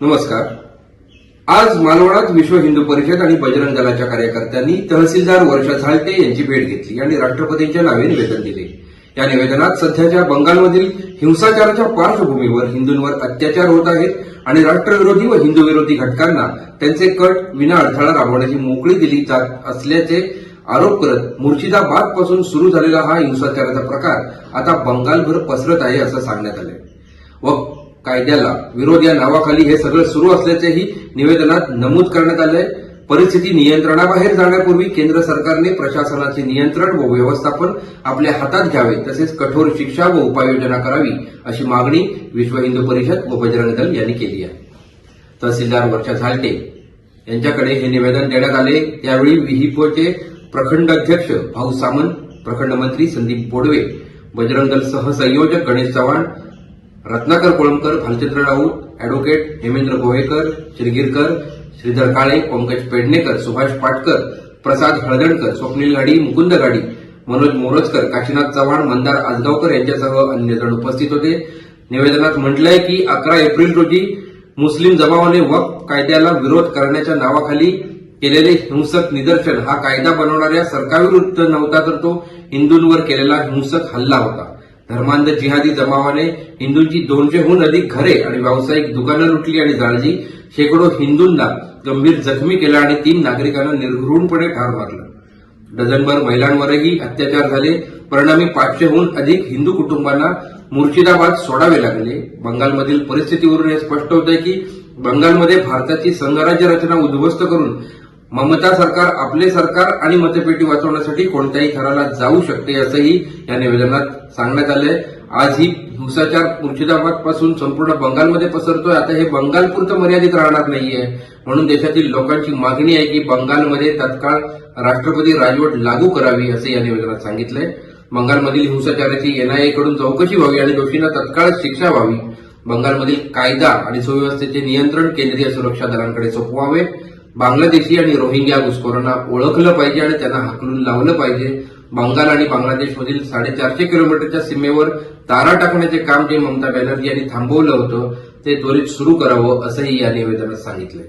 नमस्कार. आज मालवणात विश्व हिंदू परिषद आणि बजरंग दलाच्या कार्यकर्त्यांनी तहसीलदार वर्षा झाळते यांची भेट घेतली. आणि राष्ट्रपतींच्या नावे निवेदन दिले. या निवेदनात सध्याच्या बंगालमधील हिंसाचाराच्या पार्श्वभूमीवर हिंदूंवर अत्याचार होत आहेत आणि राष्ट्रविरोधी व हिंदू विरोधी घटकांना त्यांचे कट विना अडथळा राबवण्याची मोकळी दिली जात असल्याचे आरोप करत मुर्शिदाबादपासून सुरू झालेला हा हिंसाचाराचा प्रकार आता बंगालभर पसरत आहे असं सांगण्यात आलं व कायद्याला विरोध या नावाखाली हे सगळं सुरू असल्याचेही निवेदनात नमूद करण्यात आलंय. परिस्थिती नियंत्रणाबाहेर जाण्यापूर्वी केंद्र सरकारने प्रशासनाचे नियंत्रण व व्यवस्थापन आपल्या हातात घ्यावे तसेच कठोर शिक्षा व उपाययोजना करावी अशी मागणी विश्व हिंदू परिषद व बजरंग दल यांनी केली आहे. तहसीलदार वर्षा झालटे यांच्याकडे हे निवेदन देण्यात आले. त्यावेळी विहिपोचे प्रखंड अध्यक्ष भाऊ सामंत प्रखंड मंत्री संदीप बोडवे बजरंग दल सहसंयोजक गणेश चव्हाण रत्नाकर कोळंबकर भालचंद्र राऊत अॅडव्होकेट हेमेंद्र गोवेकर श्रीगिरकर श्रीधर काळे पंकज पेडणेकर सुभाष पाटकर प्रसाद हळदणकर स्वप्नील गाडी मुकुंद गाडी मनोज मोरजकर काशीनाथ चव्हाण मंदार आजगावकर यांच्यासह अन्य जण उपस्थित होते. निवेदनात म्हटलंय की अकरा एप्रिल रोजी मुस्लिम जमावाने वक्फ कायद्याला विरोध करण्याच्या नावाखाली केलेले हिंसक निदर्शन हा कायदा बनवणाऱ्या सरकारविरुद्ध नव्हता तर तो हिंदूंवर केलेला हिंसक हल्ला होता. धर्मांध जिहादी जमावाने हिंदूंची दोनशेहून अधिक घरे आणि व्यावसायिक दुकानं लुटली आणि जाळली शेकडो हिंदूंना गंभीर जखमी केला आणि तीन नागरिकांना निर्घृणपणे ठार मारलं. डझनभर महिलांवरही अत्याचार झाले. परिणामी पाचशेहून अधिक हिंदू कुटुंबांना मुर्शिदाबाद सोडावे लागले. बंगालमधील परिस्थितीवरून हे स्पष्ट होतंय की बंगालमध्ये भारताची संघराज्य रचना उद्ध्वस्त करून ममता सरकार आपले सरकार आणि मतपेटी वाचवण्यासाठी कोणत्याही थराला जाऊ शकते असंही या निवेदनात सांगण्यात आलंय. आज ही हिंसाचार मुर्शिदाबादपासून संपूर्ण बंगालमध्ये पसरतोय. आता हे बंगालपुरतं मर्यादित राहणार नाहीये. म्हणून देशातील लोकांची मागणी आहे की बंगालमध्ये तत्काळ राष्ट्रपती राजवट लागू करावी असे या निवेदनात सांगितलंय. बंगालमधील हिंसाचाराची एनआयए कडून चौकशी व्हावी आणि दोषींना तत्काळ शिक्षा व्हावी. बंगालमधील कायदा आणि सुव्यवस्थेचे नियंत्रण केंद्रीय सुरक्षा दलांकडे सोपवावे. बांगलादेशी आणि रोहिंग्या घुसखोरांना ओळखलं पाहिजे आणि त्यांना हाकलून लावलं पाहिजे. बंगाल आणि बांगलादेशमधील साडेचारशे किलोमीटरच्या सीमेवर तारा टाकण्याचे काम जे ममता बॅनर्जी यांनी थांबवलं होतं ते त्वरित सुरू करावं असंही या निवेदनात सांगितलंय.